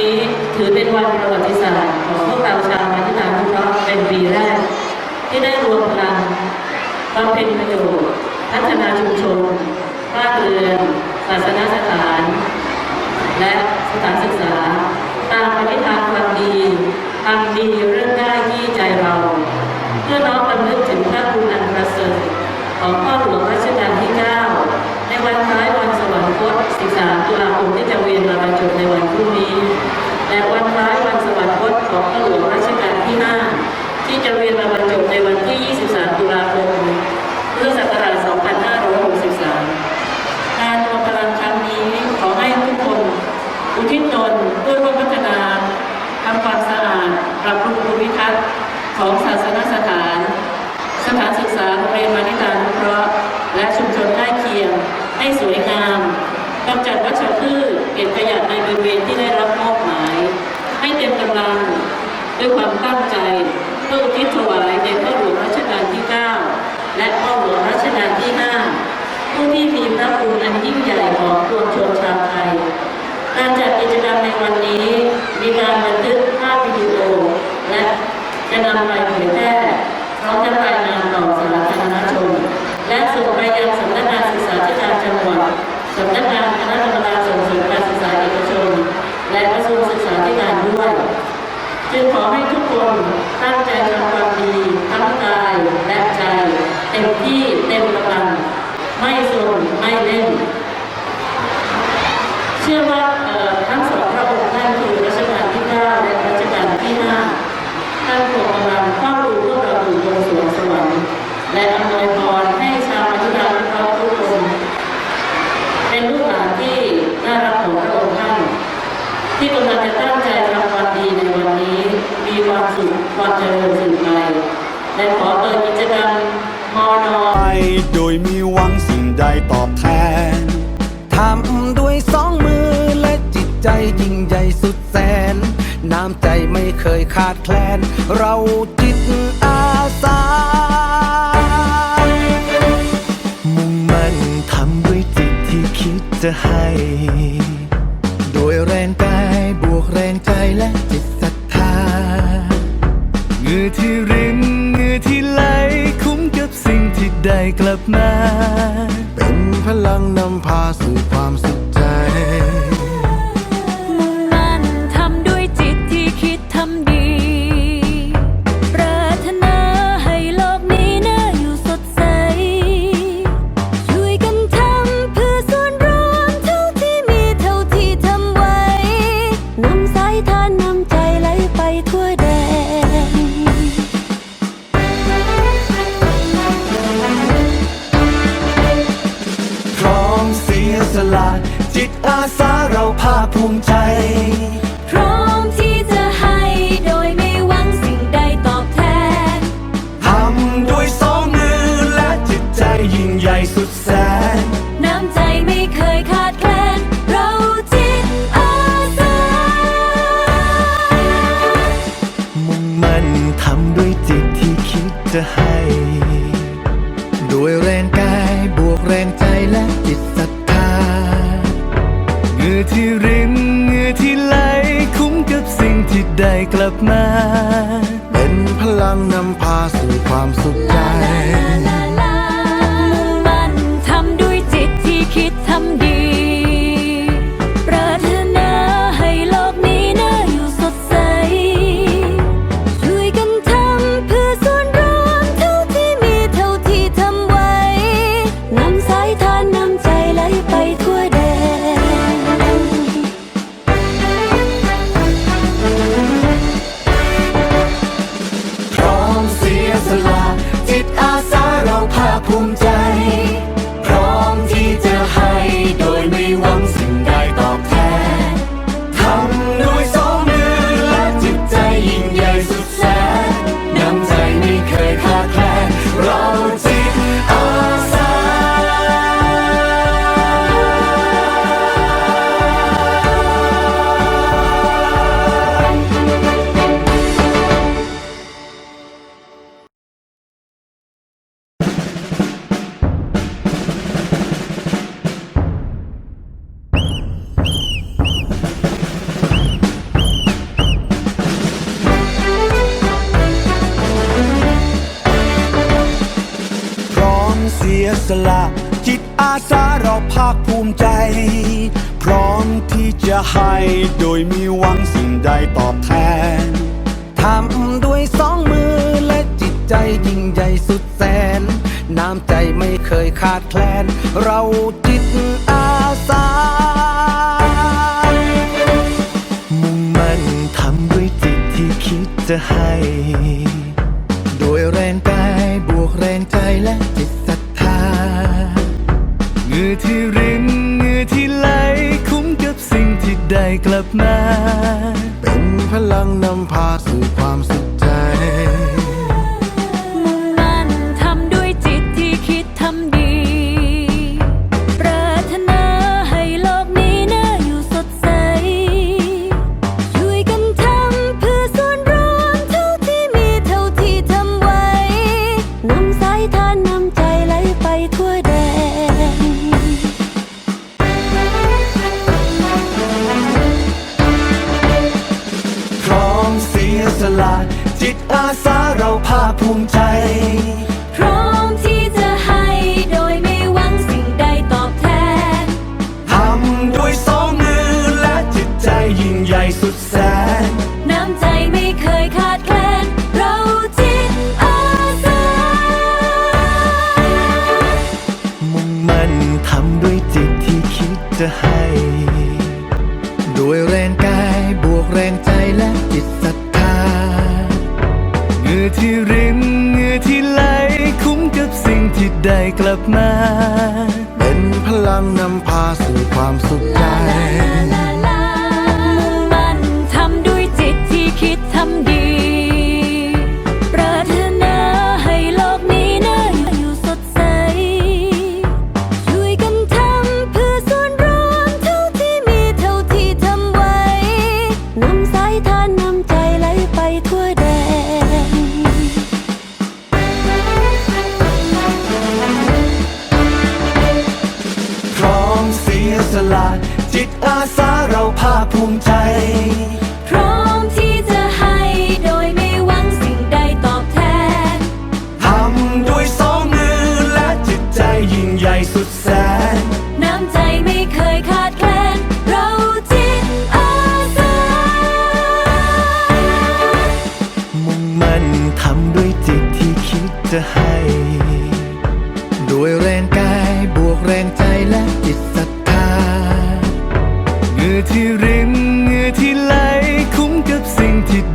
นี้ถือเป็นวันประวัติศาสตร์ของพวกเราชาวมาทิตานุเคราะห์เป็นปีแรก ที่ได้รวมพลังบำเพ็ญประโยชน์พัฒนาชุมชนบ้านเรือนศาสนสถาน และสถานศึกษา ตามปณิธานความดีทำดีเรื่องได้ที่ใจเรา เพื่อน้อมรำลึกถึงพระคุณอันประเสริฐของพ่อหลวงรัชกาลที่ 9 ในวันคล้ายวันสวรรคต 13 ตุลาคมที่จะเวียนมาบรรจบในวันพรุ่งนี้ และวันคล้ายวันสวรรคตของพ่อหลวงรัชกาลที่ 5 ที่จะเวียนมาบรรจบในวันที่ 23 ตุลาคมพุทธศักราช 2563 การรวมพลังครั้งนี้ขอให้ทุกคนอุทิศตนเพื่อร่วมพัฒนาทำความสะอาดปรับปรุงภูมิทัศน์ของศาสนสถาน สถานศึกษาโรงเรียนมานิตานุเคราะห์และชุมชนใกล้เคียง ให้สวยงามกำจัดวัชพืชเก็บขยะในบริเวณที่ได้รับมอบหมาย ให้เต็มกำลังด้วยความตั้งใจเพื่ออุทิศถวายแด่พ่อหลวงรัชกาลที่ 9 และพ่อหลวงรัชกาลที่ 5 ผู้ที่มีพระคุณอันยิ่งใหญ่ของปวงชนชาวไทย การจัดกิจกรรมในวันนี้ มีการบันทึกภาพวิดีโอ และจะนำไปเผยแพร่พร้อมจะรายงานต่อสาธารณชน และส่งไปยังสำนักงานศึกษาธิการจังหวัดสำนักงานคณะกรรมการส่งเสริมการศึกษาเอกชน และกระทรวงศึกษาธิการด้วย จึงขอให้ทุกคนตั้งใจทำความดีทั้งกายและใจ เต็มที่เต็มกำลัง ไม่สนไม่เล่น เชื่อว่าทั้งสองพระองค์ท่านคือ ยขาดแคลน เราจิตอาสา มุ่งมั่นทำด้วยจิตที่คิดจะให้ โดยแรงกายบวกแรงใจและจิตศรัทธาเงื่อที่รินเงื่อที่ไหล คุ้มกับสิ่งที่ได้กลับมาำด้วยจิตที่คิดจะให้โดยแรงกายบวกแรงใจและจิตศรัทธาเหงื่อที่รินเหงื่อที่ไหล คุ้มกับสิ่งที่ได้กลับมา เป็นพลังนำพาสู่ความสุขใจ มุ่งมั่นทำด้วยจิตที่คิดทำดี ใจยิ่งใหญ่สุดแสน น้ำใจไม่เคยขาดแคลน เราจิตอาสา มุ่งมั่นทำด้วยจิตที่คิดจะให้ โดยแรงกายบวกแรงใจและจิตศรัทธาเงื่อที่รินเงื่อที่ไหลคุ้มกับสิ่งที่ได้กลับมา เป็นพลังนำพาสู่ความสุขิตอาสาเราภาคภูมิใจ พร้อ พาสู่ความสุขใจ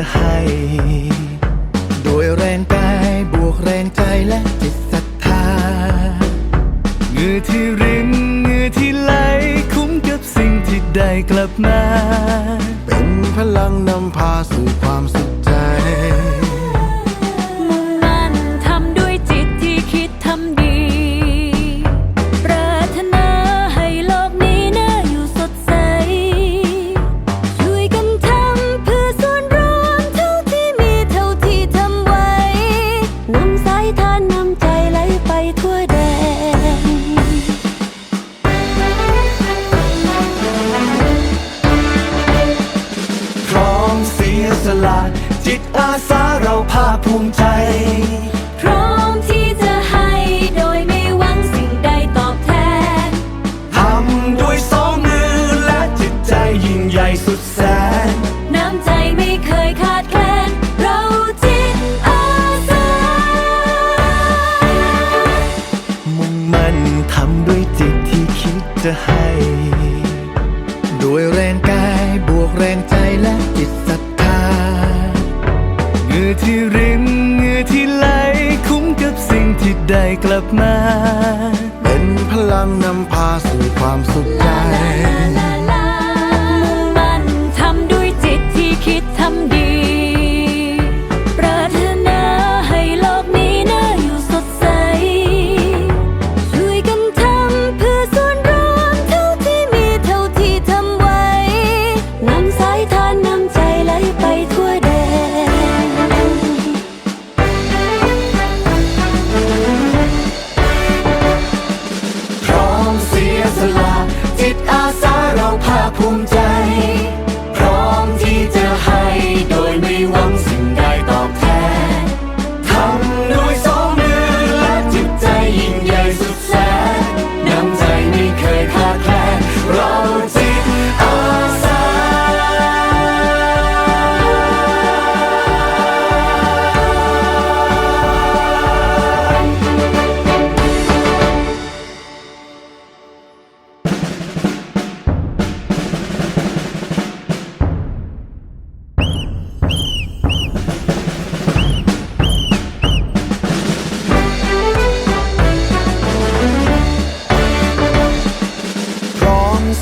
จะให้ดยแรงกายบวกแรงใจและจิตศรัทธาเงื่อที่รินเงื่อที่ไหลคุ้มกับสิ่งที่ได้กลับมา เป็นพลังนำพาสู่ความสุข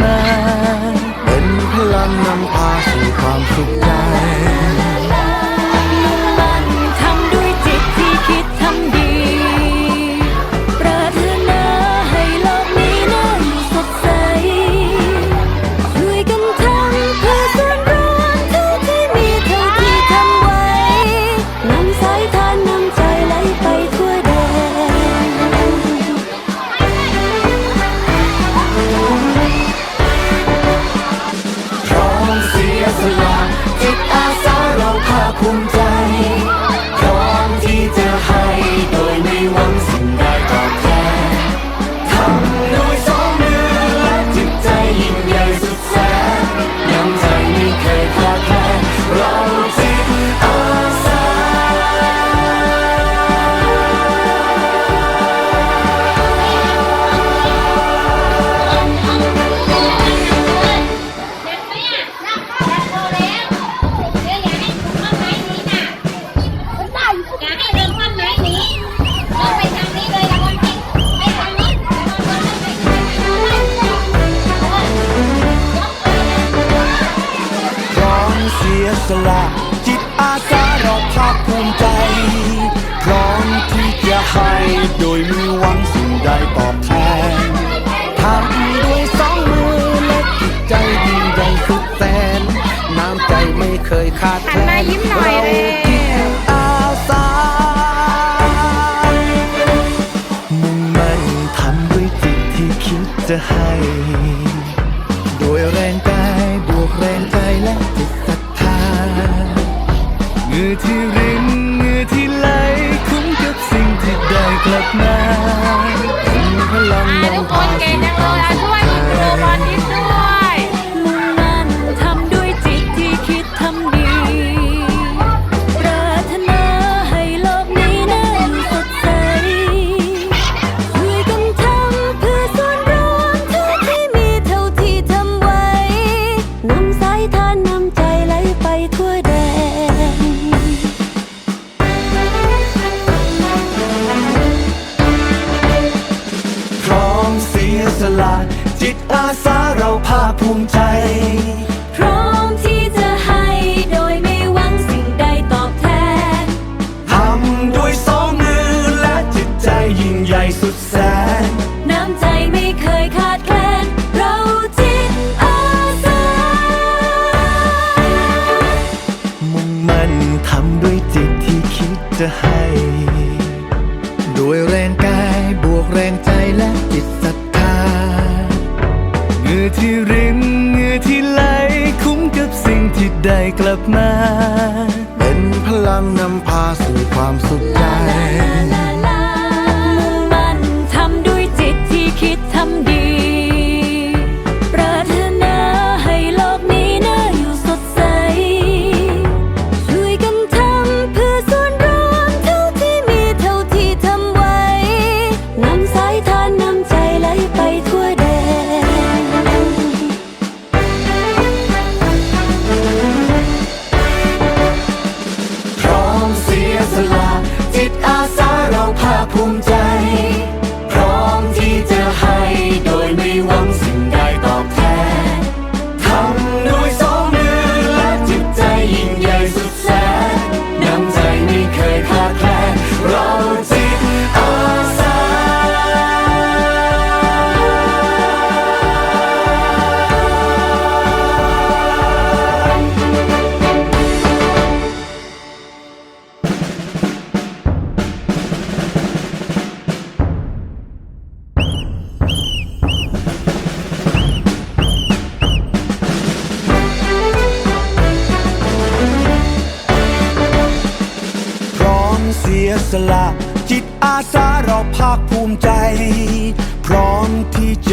มา เป็นพลังนำพาสู่ความสุขใจ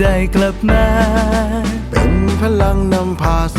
ได้กลับมา เป็นพลังนำพาส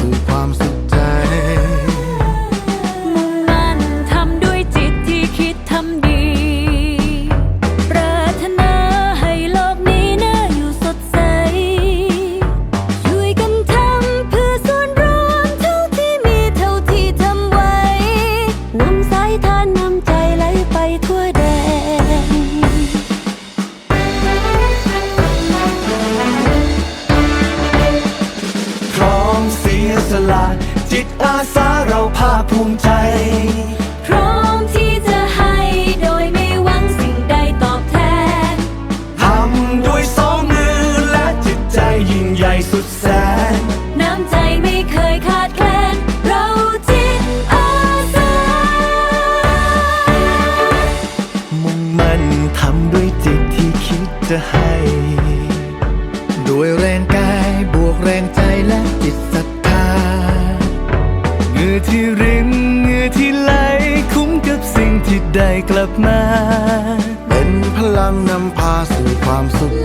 มา เป็นพลังนำพาสู่ความสุข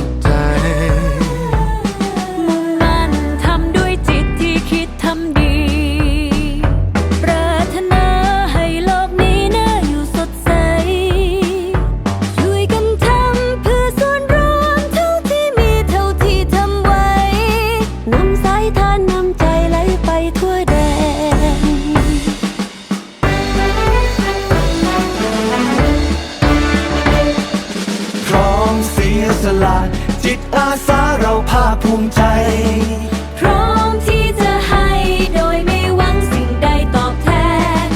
ุข งใจ พร้อมที่จะให้โดยไม่หวังสิ่งใดตอบแทน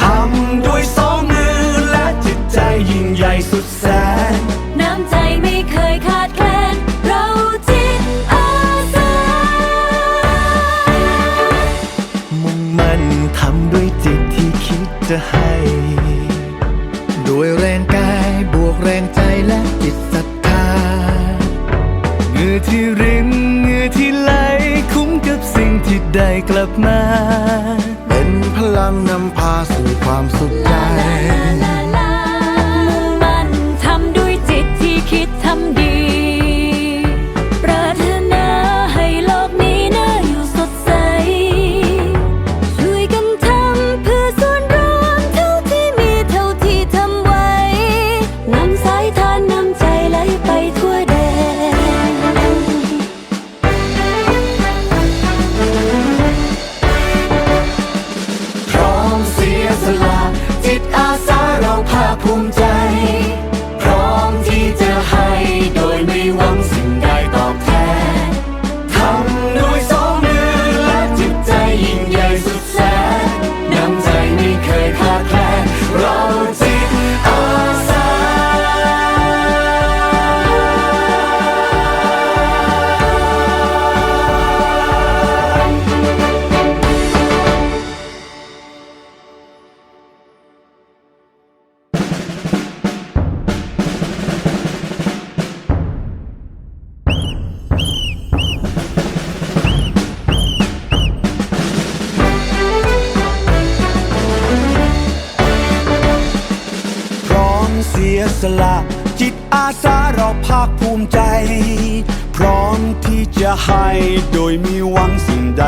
ทำด้วยสองมือและจิตใจยิ่งใหญ่สุดแสน น้ำใจไม่เคยขาดแคลน เราจิตอาสา มุ่งมั่นทำด้วยจิตที่คิดจะให้ ด้วยแรงกายบวกแรงใจและจิตศรัทธามือที่ริม I'm so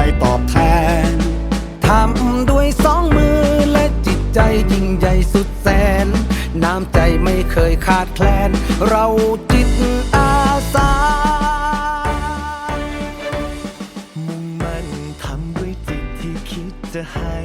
ไดตอบแทน ทำด้วยสองมือและจิตใจยิ่งใหญ่สุดแสน น้ำใจไม่เคยขาดแคลน เราจิตอาสา มุ่งมั่นทำด้วยจิตที่คิดจะให้